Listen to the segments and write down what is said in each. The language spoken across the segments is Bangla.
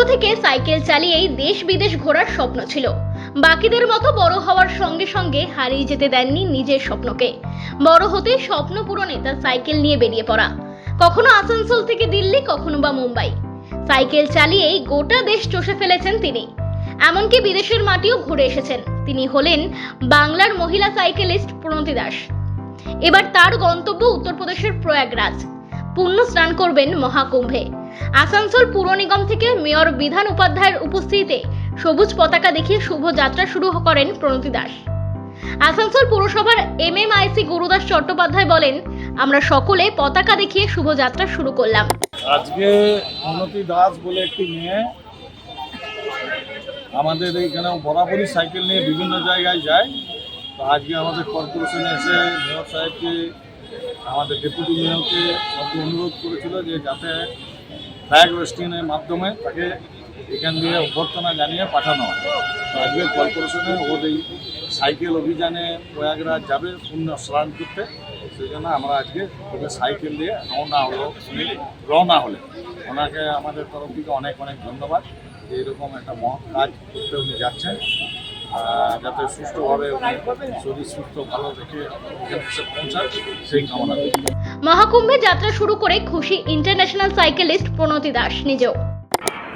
থেকে সাইকেল চালিয়েই দেশ বিদেশ ঘোরার স্বপ্ন ছিল। বাকিদের মতো বড় হওয়ার সঙ্গে সঙ্গে হারিয়ে যেতে দেননি নিজের স্বপ্নকে। বড় হতে স্বপ্ন পূরণে তার সাইকেল নিয়ে বেরিয়ে পড়া। কখনো আসানসোল থেকে দিল্লি, কখনো বা মুম্বাই। সাইকেল চালিয়েই গোটা দেশ চষে ফেলেছেন তিনি। এমনকি বিদেশের মাটিও ঘুরে এসেছেন। তিনি হলেন বাংলার মহিলা সাইকেলিস্ট প্রণতি দাস। এবার তার গন্তব্য উত্তরপ্রদেশের প্রয়াগরাজ। পুণ্য স্নান করবেন মহাকুম্ভে। আসানসোল পুর নিগম থেকে মেয়র বিধান উপাধ্যায়ের উপস্থিতিতে সবুজ পতাকা দেখিয়ে শুভ যাত্রা শুরু করেন প্রণতি দাস। আসানসোল পুরসভার এমএমআইসি গুরুদাস চট্টোপাধ্যায় বলেন, আমরা সকলে পতাকা দেখিয়ে শুভযাত্রা শুরু করলাম। আজকে উন্নতি দাস বলে একটি মেয়ে আমাদের এইখানে বরাবরই সাইকেল নিয়ে বিভিন্ন জায়গায় যায়। তো আজকে আমাদের কর্পোরেশনে এসে মেয়র সাহেবকে, আমাদের ডেপুটি মেয়রকে অনুরোধ করেছিল যে যাতে ফ্ল্যাগ ওয়েস্টিংয়ের মাধ্যমে তাকে এখান দিয়ে অভ্যর্থনা জানিয়ে পাঠানো হয়। তো আজকে কর্পোরেশনে ওর এই সাইকেল অভিযানে প্রয়াগরাজ যাবে পুণ্য স্নান করতে সেই জন্য আমরা আজকে ওকে সাইকেল দিয়ে রওনা হলো রওনা হলে ওনাকে আমাদের তরফ থেকে অনেক অনেক ধন্যবাদ। যে এরকম একটা মহৎ কাজ করতে উনি যাচ্ছেন। আহ, যাতে সুস্থভাবে শরীর সুস্থ ভালো এসে পৌঁছান সেই কামনা করি। মহাকুম্ভে যাত্রা শুরু করে খুশি ইন্টারন্যাশনাল সাইকেলিস্ট প্রণতি দাস নিজেও।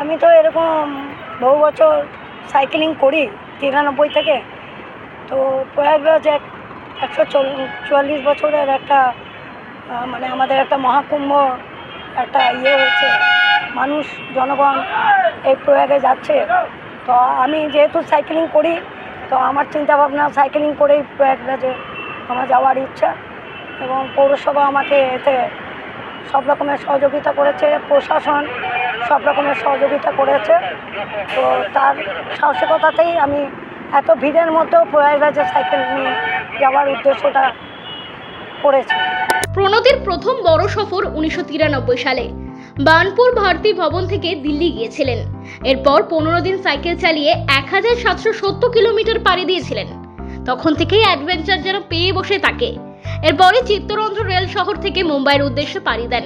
আমি তো এরকম বহু বছর সাইকেলিং করি তিরানব্বই থেকে। তো প্রয়াগরাজ এক একশো চুয়াল্লিশ বছরের একটা মানে আমাদের একটা মহাকুম্ভ একটা ইয়ে হয়েছে। মানুষ জনগণ এই প্রয়াগে যাচ্ছে। তো আমি যেহেতু সাইকেলিং করি তো আমার চিন্তা ভাবনা সাইকেলিং করেই প্রয়াগরাজে আমার যাওয়ার ইচ্ছা এবং পৌরসভা আমাকে এতে সব রকমের সহযোগিতা করেছে, প্রশাসন সব রকমের সহযোগিতা করেছে। তো তার সাহসিকতাতেই আমি এত ভিড়ের মধ্যেও প্রয়াগরাজে সাইকেল নিয়ে যাওয়ার উদ্দেশ্যটা করেছি। প্রণতির প্রথম বড় সফর উনিশশো তিরানব্বই সালে। বানপুর ভারতী ভবন থেকে দিল্লি গিয়েছিলেন। এরপর পনেরো দিন সাইকেল চালিয়ে এক হাজার সাতশো সত্তর কিলোমিটার পাড়ি দিয়েছিলেন। তখন থেকেই অ্যাডভেঞ্চার যেন পেয়ে বসে তাকে। এরপরে চিত্তরঞ্জন রেল শহর থেকে মুম্বাইয়ের উদ্দেশ্যে পাড়ি দেন।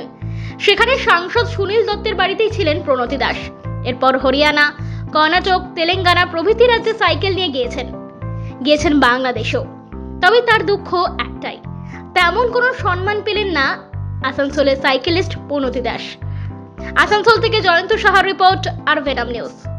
সেখানে সাংসদ সুনীল দত্তের বাড়িতেই ছিলেন প্রণতি দাস। এরপর হরিয়ানা, কর্ণাটক, তেলেঙ্গানা প্রভৃতি রাজ্যে সাইকেল নিয়ে গিয়েছেন। গিয়েছেন বাংলাদেশেও। তবে তার দুঃখ একটাই, তেমন কোনো সম্মান পেলেন না আসানসোলের সাইকেলিস্ট প্রণতি দাস। আসানসোল থেকে জয়ন্ত সাহা রিপোর্ট আর ভেনাম নিউজ।